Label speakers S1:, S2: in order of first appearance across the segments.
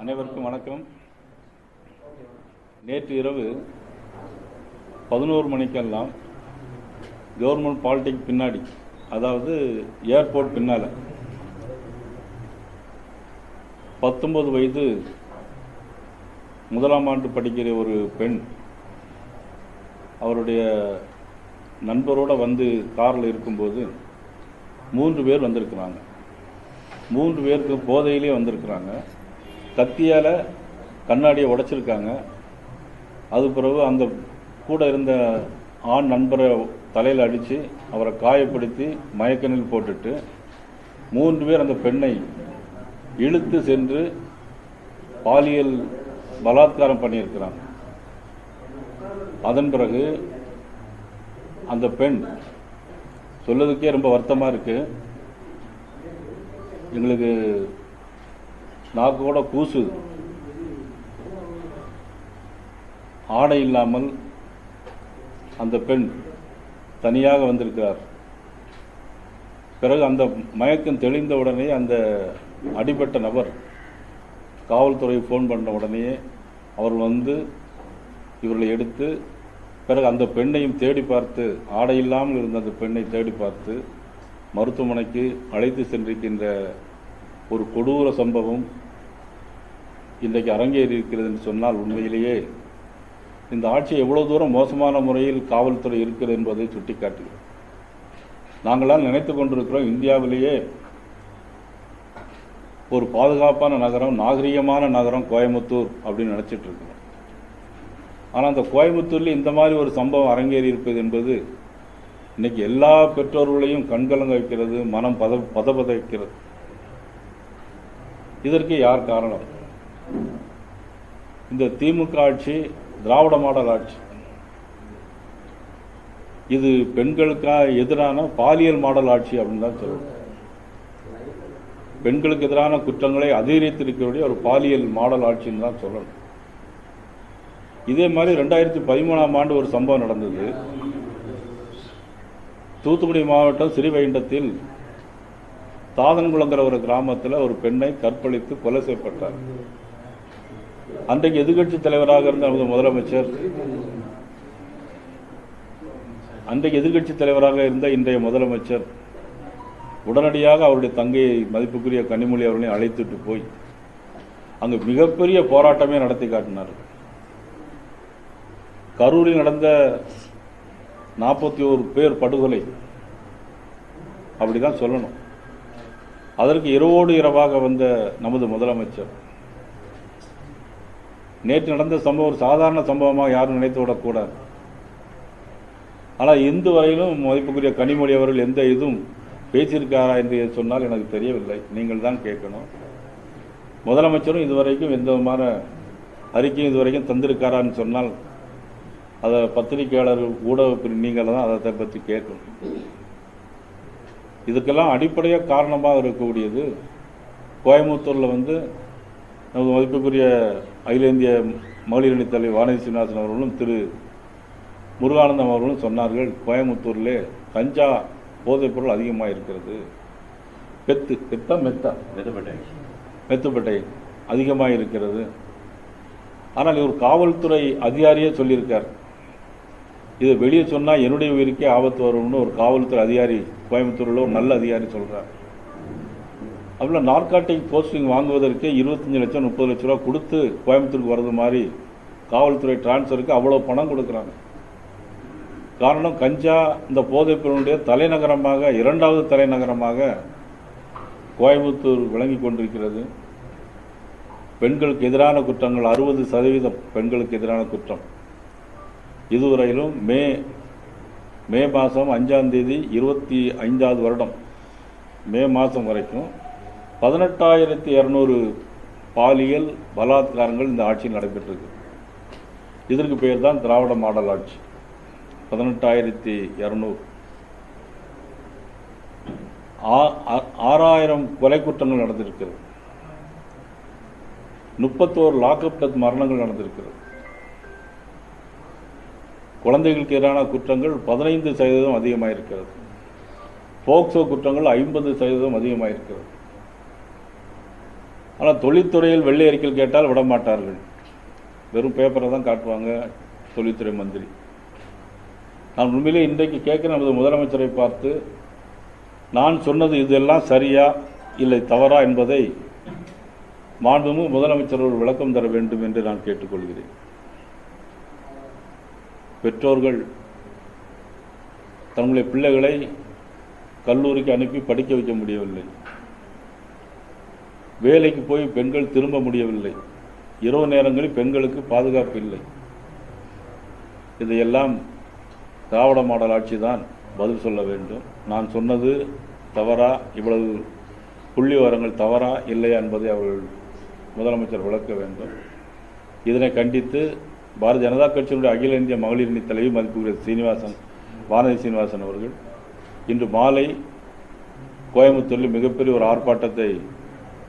S1: அனைவருக்கும் வணக்கம். நேற்று இரவு பதினோரு மணிக்கெல்லாம் கவர்மெண்ட் பாலிடிக் பின்னாடி அதாவது ஏர்போர்ட் பின்னால் பத்தொம்பது வயது முதலாம் ஆண்டு படிக்கிற ஒரு பெண் அவருடைய நண்பரோடு வந்து காரில் இருக்கும்போது மூன்று பேர் வந்திருக்கிறாங்க. மூன்று பேருக்கு போதையிலே வந்திருக்கிறாங்க. கத்தியால் கண்ணாடியை உடைச்சிருக்காங்க. அது பிறகு அந்த கூட இருந்த ஆண் நண்பரை தலையில் அடித்து அவரை காயப்படுத்தி மயக்கணில் போட்டுட்டு மூன்று பேர் அந்த பெண்ணை இழுத்து சென்று பாலியல் பலாத்காரம் பண்ணியிருக்கிறாங்க. அதன் பிறகு அந்த பெண் சொல்லதுக்கே ரொம்ப வருத்தமாக இருக்குது எங்களுக்கு நாக்கு கூட கூசுது ஆடை இல்லாமல் அந்த பெண் தனியாக வந்திருக்கிறார். பிறகு அந்த மயக்கம் தெளிந்த உடனே அந்த அடிபட்ட நபர் காவல்துறை ஃபோன் பண்ண உடனே அவர் வந்து இவர்களை எடுத்து பிறகு அந்த பெண்ணையும் தேடி பார்த்து ஆடை இல்லாமல் இருந்த அந்த பெண்ணை தேடி பார்த்து மருத்துவமனைக்கு அழைத்து சென்றிருக்கின்ற ஒரு கொடூர சம்பவம் இன்றைக்கு அரங்கேறி இருக்கிறது என்று சொன்னால் உண்மையிலேயே இந்த ஆட்சி எவ்வளோ தூரம் மோசமான முறையில் காவல்துறை இருக்கிறது என்பதை சுட்டிக்காட்டுகிறது. நாங்களாம் நினைத்து கொண்டிருக்கிறோம் இந்தியாவிலேயே ஒரு பாதுகாப்பான நகரம் நாகரிகமான நகரம் கோயம்புத்தூர் அப்படின்னு நினச்சிட்டு இருக்கிறோம். ஆனால் அந்த கோயம்புத்தூரில் இந்த மாதிரி ஒரு சம்பவம் அரங்கேறி இருப்பது என்பது இன்றைக்கி எல்லா பெற்றோர்களையும் கண்கலங்க வைக்கிறது மனம் பத பதபத வைக்கிறது இதற்கு யார் காரணம்? இந்த திமுக ஆட்சி திராவிட மாடல் ஆட்சி. இது பெண்களுக்காக எதிரான பாலியல் மாடல் ஆட்சி அப்படின்னு தான் சொல்லணும் பெண்களுக்கு எதிரான குற்றங்களை அதிகரித்திருக்கக்கூடிய ஒரு பாலியல் மாடல் ஆட்சின்னு தான் சொல்லணும். இதே மாதிரி ரெண்டாயிரத்தி பதிமூணாம் ஆண்டு ஒரு சம்பவம் நடந்தது. தூத்துக்குடி மாவட்டம் ஸ்ரீவைண்டத்தில் தாதன்குளங்கிற ஒரு கிராமத்தில் ஒரு பெண்ணை கற்பழித்து கொலை செய்யப்பட்டார். அன்றைக்கு எதிர்கட்சி தலைவராக இருந்த நமது முதலமைச்சர் அன்றைக்கு எதிர்கட்சி தலைவராக இருந்த இன்றைய முதலமைச்சர் உடனடியாக அவருடைய தங்கையை மதிப்புக்குரிய கனிமொழி அவர்களையும் அழைத்துட்டு போய் அங்கு மிகப்பெரிய போராட்டமே நடத்தி காட்டினார். கரூரில் நடந்த நாற்பத்தி ஓரு பேர் படுகொலை அப்படிதான் சொல்லணும். அதற்கு இரவோடு இரவாக வந்த நமது முதலமைச்சர் நேற்று நடந்த சம்பவம் ஒரு சாதாரண சம்பவமாக யாரும் நினைத்து விடக்கூடாது. ஆனால் இந்து வரையிலும் மதிப்புக்குரிய கனிமொழி அவர்கள் எந்த இதுவும் பேசியிருக்காரா என்று சொன்னால் எனக்கு தெரியவில்லை. நீங்கள் தான் கேட்கணும். முதலமைச்சரும் இதுவரைக்கும் எந்த விதமான அறிக்கையும் இதுவரைக்கும் தந்திருக்காரான்னு சொன்னால் அதை பத்திரிகையாளர்கள் ஊடக நீங்கள் தான் அதை பற்றி கேட்கணும். இதுக்கெல்லாம் அடிப்படையாக காரணமாக இருக்கக்கூடியது கோயம்புத்தூரில் வந்து நமது மதிப்புக்குரிய அகில இந்திய மகளிர் அணி தலைவர் வானதி சீனிவாசன் அவர்களும் திரு முருகானந்தம் அவர்களும் சொன்னார்கள் கோயம்புத்தூரிலே கஞ்சா போதைப் பொருள் அதிகமாக இருக்கிறது. பெத்து பெத்தா மெத்தா? மெத்துப்பட்டை. அதிகமாக இருக்கிறது. ஆனால் இவர் காவல்துறை அதிகாரியே சொல்லியிருக்கார். இதை வெளியே சொன்னால் என்னுடைய உயிருக்கே ஆபத்து வரும்னு ஒரு காவல்துறை அதிகாரி கோயம்புத்தூரில் ஒரு நல்ல அதிகாரி சொல்கிறார். அவ்வளோ நார்காட்டிக் போஸ்டிங் வாங்குவதற்கே இருபத்தஞ்சி லட்சம் முப்பது லட்ச ரூபா கொடுத்து கோயம்புத்தூருக்கு வர்றது மாதிரி காவல்துறை டிரான்ஸ்ஃபருக்கு அவ்வளோ பணம் கொடுக்குறாங்க. காரணம் கஞ்சா இந்த போதைப் பொருளுடைய தலைநகரமாக இரண்டாவது தலைநகரமாக கோயம்புத்தூர் விளங்கி கொண்டிருக்கிறது. பெண்களுக்கு எதிரான குற்றங்கள் அறுபது சதவீதம் பெண்களுக்கு எதிரான குற்றம். இதுவரையிலும் மே மே மாதம் அஞ்சாம் தேதி இருபத்தி ஐந்தாவது வருடம் மே மாதம் வரைக்கும் பதினெட்டாயிரத்தி இரநூறு பாலியல் பலாத்காரங்கள் இந்த ஆட்சியில் நடைபெற்றிருக்கு. இதற்கு பேர் தான் திராவிட மாடல் ஆட்சி. பதினெட்டாயிரத்தி இரநூறு. ஆறாயிரம் கொலை குற்றங்கள் நடந்திருக்கிறது. முப்பத்தோரு லாக்அப் டெத் மரணங்கள் நடந்திருக்கிறது. குழந்தைகளுக்கு எதிரான குற்றங்கள் பதினைந்து சதவீதம் அதிகமாக இருக்கிறது போக்சோ குற்றங்கள் ஐம்பது சதவீதம் அதிகமாக இருக்கிறது ஆனால் தொழில்துறையில் வெள்ளை அறிக்கையில் கேட்டால் விட மாட்டார்கள் வெறும் பேப்பரை தான் காட்டுவாங்க தொழில்துறை மந்திரி. நான் உண்மையிலே இன்றைக்கு கேட்குற நமது முதலமைச்சரை பார்த்து நான் சொன்னது இதெல்லாம் சரியா இல்லை தவறா என்பதை மாண்புமிகு முதலமைச்சர் ஒரு விளக்கம் தர வேண்டும் என்று நான் கேட்டுக்கொள்கிறேன். பெற்றோர்கள் தங்களுடைய பிள்ளைகளை கல்லூரிக்கு அனுப்பி படிக்க வைக்க முடியவில்லை. வேலைக்கு போய் பெண்கள் திரும்ப முடியவில்லை. இரவு நேரங்களில் பெண்களுக்கு பாதுகாப்பு இல்லை. இதையெல்லாம் திராவிட மாடல் ஆட்சி தான் பதில் சொல்ல வேண்டும். நான் சொன்னது தவறா இவ்வளவு புள்ளி விவரங்கள் தவறா இல்லையா என்பதை அவர்கள் முதலமைச்சர் விளக்க வேண்டும். இதனை கண்டித்து பாரதிய ஜனதா கட்சியினுடைய அகில இந்திய மகளிர் அணி தலைவி மதிப்புகிற சீனிவாசன் வானதி சீனிவாசன் அவர்கள் இன்று மாலை கோயம்புத்தூரில் மிகப்பெரிய ஒரு ஆர்ப்பாட்டத்தை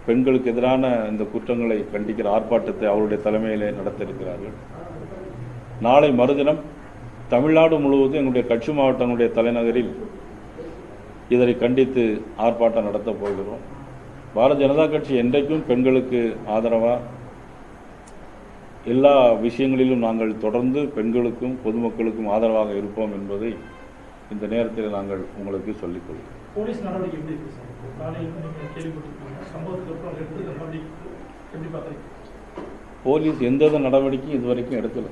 S1: பெண்களுக்கு எதிரான இந்த குற்றங்களை கண்டிக்கிற ஆர்ப்பாட்டத்தை அவருடைய தலைமையிலே நடத்தியிருக்கிறார்கள். நாளை மறுதினம் தமிழ்நாடு முழுவதும் எங்களுடைய கட்சி மாவட்டங்களுடைய தலைநகரில் இதனை கண்டித்து ஆர்ப்பாட்டம் நடத்தப் போகிறோம். பாரதிய ஜனதா கட்சி என்றைக்கும் பெண்களுக்கு ஆதரவாக எல்லா விஷயங்களிலும் நாங்கள் தொடர்ந்து பெண்களுக்கும் பொதுமக்களுக்கும் ஆதரவாக இருப்போம் என்பதை இந்த நேரத்தில் நாங்கள் உங்களுக்கு சொல்லிக்கொள்கிறோம்
S2: போலீஸ்
S1: எந்த எந்தவித நடவடிக்கையும் இது வரைக்கும் எடுக்கல.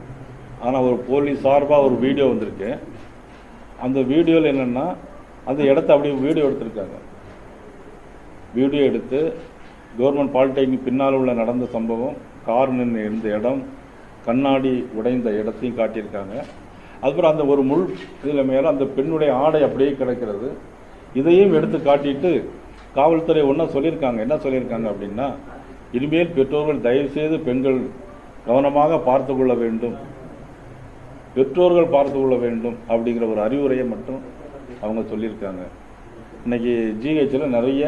S1: ஆனால் ஒரு போலீஸ் சார்பாக ஒரு வீடியோ வந்திருக்கு. அந்த வீடியோவில் என்னென்னா அந்த இடத்த அப்படியே வீடியோ எடுத்திருக்காங்க. வீடியோ எடுத்து கவர்மெண்ட் பாலிடெக்னிக் பின்னால் உள்ள நடந்த சம்பவம் கார் நின்று இருந்த இடம் கண்ணாடி உடைந்த இடத்தையும் காட்டியிருக்காங்க. அதுக்கப்புறம் அந்த ஒரு முள் இதில் மேலே அந்த பெண்ணுடைய ஆடை அப்படியே கிடக்கிறது. இதையும் எடுத்து காட்டிட்டு காவல்துறை ஒன்றா சொல்லியிருக்காங்க. என்ன சொல்லியிருக்காங்க அப்படின்னா இனிமேல் பெற்றோர்கள் தயவுசெய்து பெண்கள் கவனமாக பார்த்து கொள்ள வேண்டும். பெற்றோர்கள் பார்த்து கொள்ள வேண்டும் அப்படிங்கிற ஒரு அறிவுரையை மட்டும் அவங்க சொல்லியிருக்காங்க. இன்னைக்கு ஜிஹெச்சில் நிறைய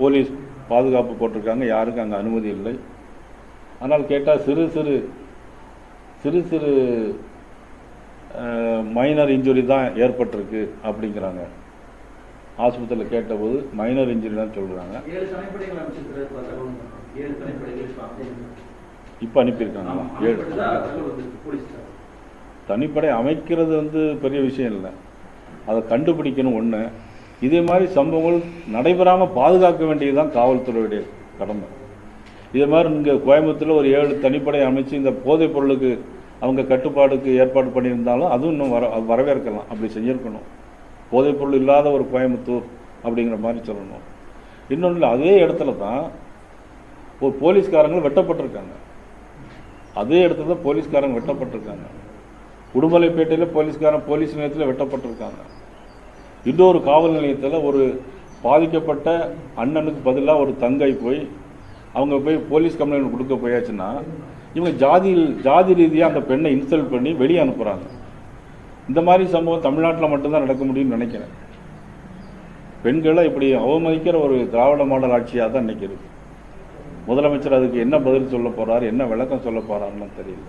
S1: போலீஸ் பாதுகாப்பு போட்டிருக்காங்க. யாருக்கும் அங்கே அனுமதி இல்லை. ஆனால் கேட்டால் சிறு சிறு சிறு சிறு மைனர் இன்ஜுரி தான் ஏற்பட்டிருக்கு அப்படிங்கிறாங்க. ஆஸ்பத்திரியில் கேட்டபோது மைனர் இன்ஜுரி தான் சொல்கிறாங்க
S3: இப்ப
S1: அனுப்பியிருக்காங்களா
S3: ஆமா,
S1: ஏழு. தனிப்படை அமைக்கிறது வந்து பெரிய விஷயம் இல்லை. அதை கண்டுபிடிக்கணும் ஒன்று இதே மாதிரி சம்பவங்கள் நடைபெறாமல் பாதுகாக்க வேண்டியது தான் காவல்துறையுடைய கடமை. இதே மாதிரி இங்கே கோயம்புத்தூரில் ஒரு ஏழு தனிப்படை அமைச்சு இந்த போதைப் பொருளுக்கு அவங்க கட்டுப்பாடுக்கு ஏற்பாடு பண்ணியிருந்தாலும் அதுவும் இன்னும் வர வரவேற்கலாம். அப்படி செஞ்சுருக்கணும். போதைப்பொருள் இல்லாத ஒரு கோயம்புத்தூர் அப்படிங்கிற மாதிரி சொல்லணும். இன்னொன்று அதே இடத்துல தான் ஒரு போலீஸ்காரங்களும் வெட்டப்பட்டிருக்காங்க. அதே இடத்துல தான் போலீஸ்காரங்க வெட்டப்பட்டிருக்காங்க. உடுமலைப்பேட்டையில் போலீஸ்காரன் போலீஸ் நிலையத்தில் வெட்டப்பட்டிருக்காங்க. இன்னொரு காவல் நிலையத்தில் ஒரு பாதிக்கப்பட்ட அண்ணனுக்கு பதிலாக ஒரு தங்கை போய் அவங்க போய் போலீஸ் கம்ப்ளைண்ட் கொடுக்க போயாச்சுன்னா இவங்க ஜாதியில் ஜாதி ரீதியாக அந்த பெண்ணை இன்சல்ட் பண்ணி வெளியே அனுப்புகிறாங்க இந்த மாதிரி சம்பவம் தமிழ்நாட்டில் மட்டும்தான் நடக்க முடியும்னு நினைக்கிறேன். பெண்களை இப்படி அவமதிக்கிற ஒரு திராவிட மாடல் ஆட்சியாக தான் இன்னைக்கு இருக்கு. முதலமைச்சர் அதுக்கு என்ன பதில் சொல்ல போறாரு என்ன விளக்கம் சொல்ல போறாருன்னு தெரியல.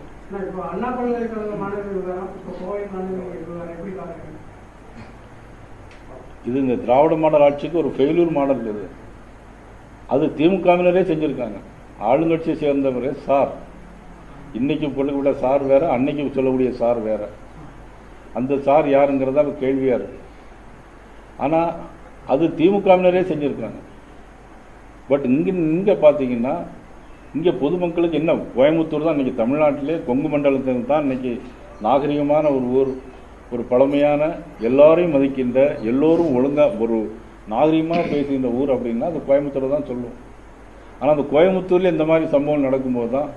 S1: இது இந்த திராவிட மாடல் ஆட்சிக்கு ஒரு ஃபெயிலூர் மாடல் இது. அது திமுகவினரே செஞ்சுருக்காங்க. ஆளுங்கட்சியை சேர்ந்தவரே சார். இன்னைக்கு சொல்லக்கூடிய சார் வேற அன்னைக்கு சொல்லக்கூடிய சார் வேற. அந்த சார் யாருங்கிறதா கேள்வியாக இருக்கு. ஆனால் அது திமுகவினரே செஞ்சுருக்காங்க. பட் இங்கே இங்கே பார்த்தீங்கன்னா இங்கே பொதுமக்களுக்கு என்ன கோயம்புத்தூர் தான் இன்றைக்கி தமிழ்நாட்டிலே கொங்கு மண்டலத்தில் தான் இன்றைக்கி நாகரிகமான ஒரு ஊர் ஒரு பழமையான எல்லாரையும் மதிக்கின்ற எல்லோரும் ஒழுங்காக ஒரு நாகரிகமாக பேசுகின்ற ஊர் அப்படின்னா அது கோயம்புத்தூர் தான் சொல்லுவோம் ஆனால் அந்த கோயம்புத்தூரில் இந்த மாதிரி சம்பவம் நடக்கும்போது தான்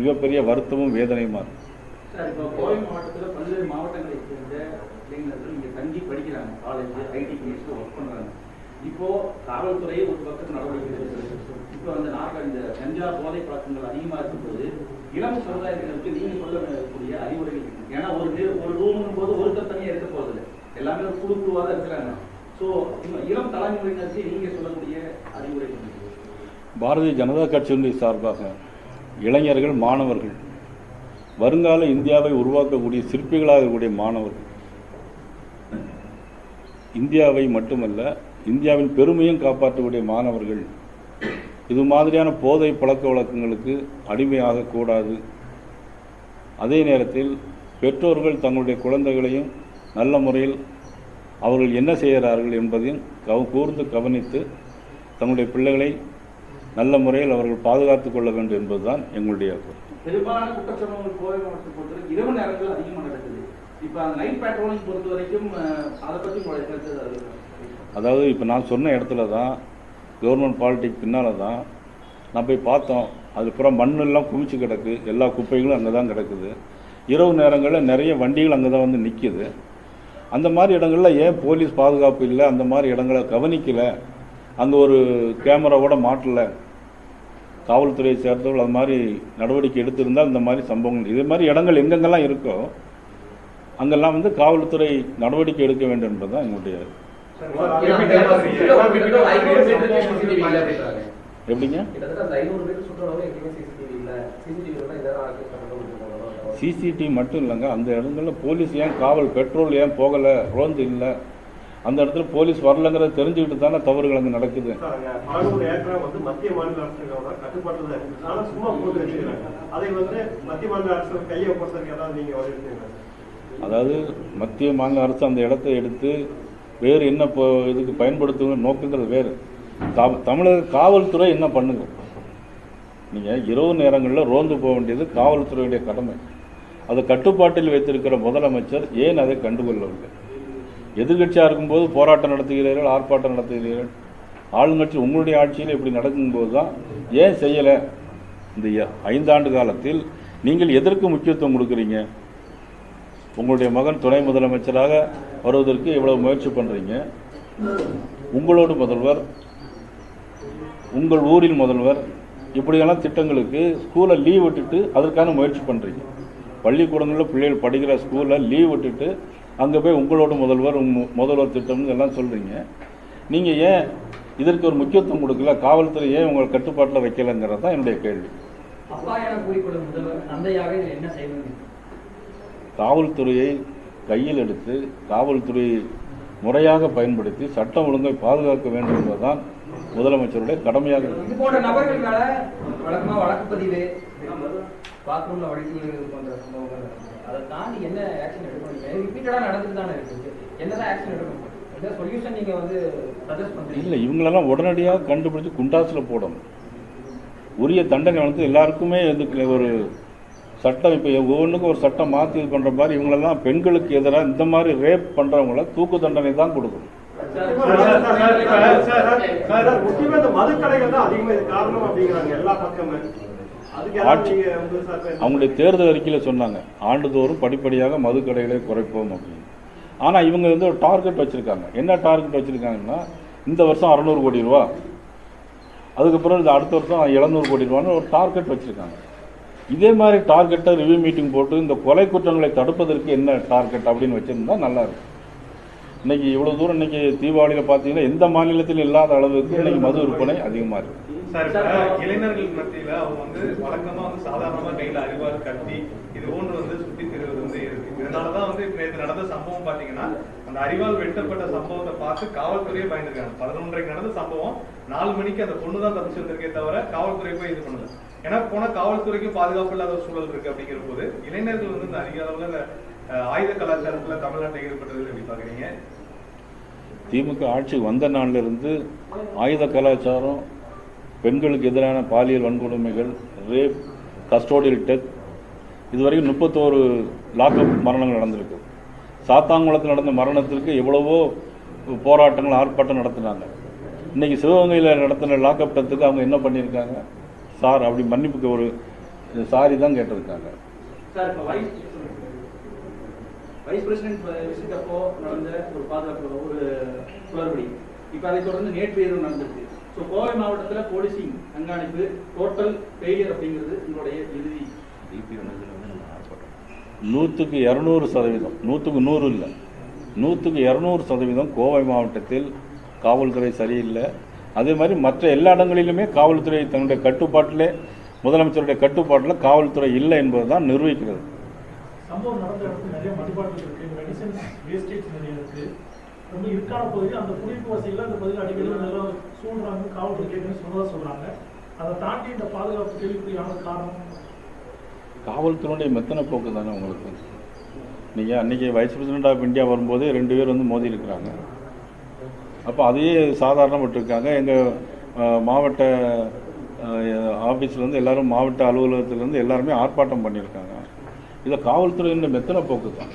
S1: மிகப்பெரிய வருத்தமும் வேதனையுமா இருக்கும்
S3: சார் இப்போ கோவை மாவட்டத்தில் பல்வேறு மாவட்டங்களை சேர்ந்த இளைஞர்கள் இங்கே தங்கி படிக்கிறாங்க. காலேஜ் ஐடி கம்பெனிஸ்ல ஒர்க் பண்ணுறாங்க இப்போ காவல்துறையே ஒரு பக்கத்தில் நடவடிக்கை எடுக்கிறது இப்போ அந்த நாட்கள் இந்த கஞ்சா போதை பழக்கங்கள் அதிகமாக இருக்கும்போது இளம் சமுதாயத்தினருக்கு நீங்கள் சொல்லக்கூடிய அறிவுரைகள் ஏன்னா ஒரு நே- ஒரு ரூமுங்கும் போது ஒருத்தர் தனியாக இருக்க போறது எல்லாமே ஒரு குழு குழுவாக தான் இருக்கிறாங்க ஸோ இளம் தலைமுறையினருக்கு நீங்கள் சொல்லக்கூடிய அறிவுரைகள்
S1: பாரதிய ஜனதா கட்சியினுடைய சார்பாக இளைஞர்கள் மாணவர்கள் வருங்கால இந்தியாவை உருவாக்கக்கூடிய சிற்பிகளாக இருக்கக்கூடிய மாணவர்கள். இந்தியாவை மட்டுமல்ல இந்தியாவின் பெருமையும் காப்பாற்றக்கூடிய மாணவர்கள். இது மாதிரியான போதை பழக்க வழக்கங்களுக்கு அடிமையாகக்கூடாது அதே நேரத்தில் பெற்றோர்கள் தங்களுடைய குழந்தைகளையும் நல்ல முறையில் அவர்கள் என்ன செய்கிறார்கள் என்பதையும் கவ கூர்ந்து கவனித்து தங்களுடைய பிள்ளைகளை நல்ல முறையில் அவர்கள் பாதுகாத்து கொள்ள வேண்டும் என்பதுதான் எங்களுடைய கருத்து.
S3: பெரும்பாலான குற்றச்சம்பவங்கள் கோவை மாவட்டத்தை பொறுத்தவரை இரவு நேரங்கள் அதிகமாக நடக்குது. இப்போ அந்த நைட் பேட்ரோலிங் பொறுத்த வரைக்கும் அதை பற்றி உங்களுடைய கருத்து
S1: அதாவது இப்போ நான் சொன்ன இடத்துல தான் கவர்மெண்ட் பாலிட்டிக் பின்னால் தான் நான் போய் பார்த்தோம். அதுக்கப்புறம் மண்ணெல்லாம் குவிச்சு கிடக்கு. எல்லா குப்பைகளும் அங்கே தான் கிடக்குது. இரவு நேரங்களில் நிறைய வண்டிகள் அங்கே தான் வந்து நிற்கிது அந்த மாதிரி இடங்களில் ஏன் போலீஸ் பாதுகாப்பு இல்லை? அந்த மாதிரி இடங்களை கவனிக்கலை? அங்கே ஒரு கேமராவோட மாட்டலை? காவல்துறையை சேர்ந்தவர்கள் அது மாதிரி நடவடிக்கை எடுத்திருந்தால் இந்த மாதிரி சம்பவங்கள் இதே மாதிரி இடங்கள் எங்கெங்கெல்லாம் இருக்கோ அங்கெல்லாம் வந்து காவல்துறை நடவடிக்கை எடுக்க வேண்டும் என்பதுதான் எங்களுடைய எப்படிங்க? சிசிடிவி மட்டும் இல்லைங்க. அந்த இடங்களில் போலீஸ் ஏன் காவல் பெட்ரோல் ஏன் போகலை? ரோந்து இல்லை. அந்த இடத்துல போலீஸ் வரலங்கிறத தெரிஞ்சுக்கிட்டு தானே தவறுகள் அங்கே நடக்குது. அதாவது மத்திய மாநில அரசு அந்த இடத்தை எடுத்து வேறு என்ன இதுக்கு பயன்படுத்துங்க நோக்குங்கிறது வேறு. தமிழக காவல்துறை என்ன பண்ணுங்க? நீங்கள் இரவு நேரங்களில் ரோந்து போக வேண்டியது காவல்துறையுடைய கடமை. அதை கட்டுப்பாட்டில் வைத்திருக்கிற முதலமைச்சர் ஏன் அதை கண்டுகொள்ளவில்லை? எதிர்கட்சியாக இருக்கும்போது போராட்டம் நடத்துகிறீர்கள் ஆர்ப்பாட்டம் நடத்துகிறீர்கள். ஆளுங்கட்சி உங்களுடைய ஆட்சியில் இப்படி நடக்கும்போது தான் ஏன் செய்யலை? இந்த ஐந்தாண்டு காலத்தில் நீங்கள் எதற்கு முக்கியத்துவம் கொடுக்குறீங்க? உங்களுடைய மகன் துணை முதலமைச்சராக வருவதற்கு இவ்வளவு முயற்சி பண்ணுறீங்க உங்களோட முதல்வர் உங்கள் ஊரில் முதல்வர் இப்படியெல்லாம் திட்டங்களுக்கு ஸ்கூலை லீவ் விட்டுட்டு அதற்கான முயற்சி பண்ணுறீங்க பள்ளிக்கூடங்களில் பிள்ளைகள் படிக்கிற ஸ்கூலில் லீவ் விட்டுட்டு அங்கே போய் உங்களோட முதல்வர் முதல்வர் திட்டம்னு எல்லாம் சொல்கிறீங்க நீங்கள் ஏன் இதற்கு ஒரு முக்கியத்துவம் கொடுக்கல? காவல்துறை ஏன் உங்களை கட்டுப்பாட்டில் வைக்கலைங்கிறது தான் என்னுடைய கேள்வி. காவல்துறையை கையில் எடுத்து காவல்துறையை முறையாக பயன்படுத்தி சட்டம் ஒழுங்கை பாதுகாக்க வேண்டும் என்பதுதான் முதலமைச்சருடைய கடமையாக இருக்கிறது.
S4: பாத்ரூம்ல இது போன்ற சம்பவங்கள். அதை தாண்டி என்ன ஆக்ஷன் எடுக்கணும் ரிப்பீட்டடா நடந்துட்டு தானே இருக்கு என்னதான் ஆக்ஷன் எடுக்கணும் சொல்யூஷன் நீங்க வந்து சஜஸ்ட் பண்றீங்க
S1: இல்லை இவங்களெல்லாம் உடனடியாக கண்டுபிடிச்சு குண்டாசில் போடணும் உரிய தண்டனை வந்து எல்லாருக்குமே இதுக்கு ஒரு சட்டம் இப்போ ஒவ்வொன்றுக்கும் ஒரு சட்டம் மாற்றி இது பண்ணுற மாதிரி இவங்களெல்லாம் பெண்களுக்கு எதிராக இந்த மாதிரி ரேப் பண்ணுறவங்கள தூக்கு தண்டனை தான் கொடுக்கணும்
S5: மதுக்கடைகள் தான் அதிகமா இது காரணம் அப்படிங்கிறாங்க எல்லா பக்கமே அதுக்கு ஏதாவது
S1: ஆட்சி- அவங்களுடைய தேர்தல் அறிக்கையில் சொன்னாங்க. ஆண்டுதோறும் படிப்படியாக மதுக்கடைகளை குறைப்போம் அப்படின்னு. ஆனால் இவங்க வந்து ஒரு டார்கெட் வச்சுருக்காங்க. என்ன டார்கெட் வச்சுருக்காங்கன்னா இந்த வருஷம் அறநூறு கோடி ரூபா. அதுக்கப்புறம் இது அடுத்த வருஷம் எழுநூறு கோடி ரூபான்னு ஒரு டார்கெட் வச்சுருக்காங்க. இதே மாதிரி டார்கெட்டை ரிவ்யூ மீட்டிங் போட்டு இந்த கொலை குற்றங்களை தடுப்பதற்கு என்ன டார்கெட் அப்படின்னு வச்சுருந்தா நல்லா இன்னைக்கு இவ்வளோ தூரம் இன்னைக்கு தீபாவளியில் பார்த்தீங்கன்னா எந்த மாநிலத்திலும் இல்லாத அளவுக்கு இன்னைக்கு மது விற்பனை அதிகமாக இருக்குது
S6: சார் இளைஞர்கள் மத்தியில அவங்க வந்து வழக்கமா வந்து சாதாரணமா கையில அறிவாள் கட்டி இது போன்று வந்து சுத்தி திரிவது வந்து இருக்கு. இதனாலதான் வந்து நேற்று நடந்த சம்பவம் பாத்தீங்கன்னா அந்த அறிவால் வெட்டப்பட்ட சம்பவத்தை பார்த்து காவல்துறையே பயந்துருக்காங்க. பதினொன்றரைக்கு நடந்த சம்பவம் நாலு மணிக்கு அந்த பொண்ணு தான் தப்பிச்சு வந்திருக்கே தவிர காவல்துறை போய் இது பண்ணல. ஏன்னா போன காவல்துறைக்கும் பாதுகாப்பு இல்லாத சூழல் இருக்கு அப்படிங்கிற போது இளைஞர்கள் வந்து இந்த அதிக அளவுல ஆயுத கலாச்சாரத்துல தமிழ்நாட்டில் ஈடுபட்டது எப்படி பாக்குறீங்க
S1: திமுக ஆட்சி வந்த நாளிலிருந்து ஆயுத கலாச்சாரம் பெண்களுக்கு எதிரான பாலியல் வன்கொடுமைகள் ரேப் கஸ்டோடியல் டெத் இதுவரைக்கும் முப்பத்தோரு லாக்அப் மரணங்கள் நடந்திருக்கு. சாத்தாங்குளத்தில் நடந்த மரணத்திற்கு எவ்வளவோ போராட்டங்கள் ஆர்ப்பாட்டம் நடத்தினாங்க. இன்னைக்கு சிவகங்கையில் நடத்தின லாக்அப் டெத்துக்கு அவங்க என்ன பண்ணியிருக்காங்க? சார் அப்படி மன்னிப்புக்கு ஒரு சாரி தான் கேட்டிருக்காங்க.
S3: சார் இப்போ வைஸ் பிரசிடென்ட் விசிட் அப்போ நடந்த ஒரு பாதுகாப்பு ஒரு குளறுபடி இப்போ அதை தொடர்ந்து நேற்று இரவு நடந்திருக்கு. ஸோ கோவை மாவட்டத்தில் போலீசிங் கண்காணிப்பு டோட்டல் ஃபெயிலியர் அப்படிங்கிறது உங்களுடைய இறுதி
S1: நூற்றுக்கு இரநூறு சதவீதம். நூற்றுக்கு நூறு இல்லை. நூற்றுக்கு இரநூறு சதவீதம் கோவை மாவட்டத்தில் காவல்துறை சரியில்லை. அதே மாதிரி மற்ற எல்லா இடங்களிலுமே காவல்துறை தன்னுடைய கட்டுப்பாட்டிலே முதலமைச்சருடைய கட்டுப்பாட்டில் காவல்துறை இல்லை என்பது தான் நிரூபிக்கிறது.
S2: சம்பவம் நடந்த இடத்துல நிறைய மதுபாட்டில் இருக்கு. மெடிசன்ஸ் வேஸ்டேஜ் நிறைய இருக்கு. ரொம்ப இருக்கான பகுதி. அந்த குடியிருப்பு வசதியில் அந்த பகுதியில் அடிக்கடி நல்லா சூழ்றாங்க காவல்துறை கேட்குன்னு சொன்னதாக சொல்கிறாங்க அதை தாண்டி இந்த பாதுகாப்பு கேள்விக்குரியான காரணம்.
S1: காவல்துறையுடைய மெத்தனை போக்கு தானே உங்களுக்கு? நீங்கள் அன்றைக்கி வைஸ் பிரசிடென்ட் ஆஃப் இந்தியா வரும்போதே ரெண்டு பேர் வந்து மோதி இருக்கிறாங்க. அப்போ அதையே சாதாரணம் விட்டுருக்காங்க. எங்கள் மாவட்ட ஆஃபீஸ்லேருந்து எல்லோரும் மாவட்ட அலுவலகத்துலேருந்து எல்லாருமே ஆர்ப்பாட்டம் பண்ணியிருக்காங்க. இதை காவல்துறையின் மெத்தனை போக்கு தான்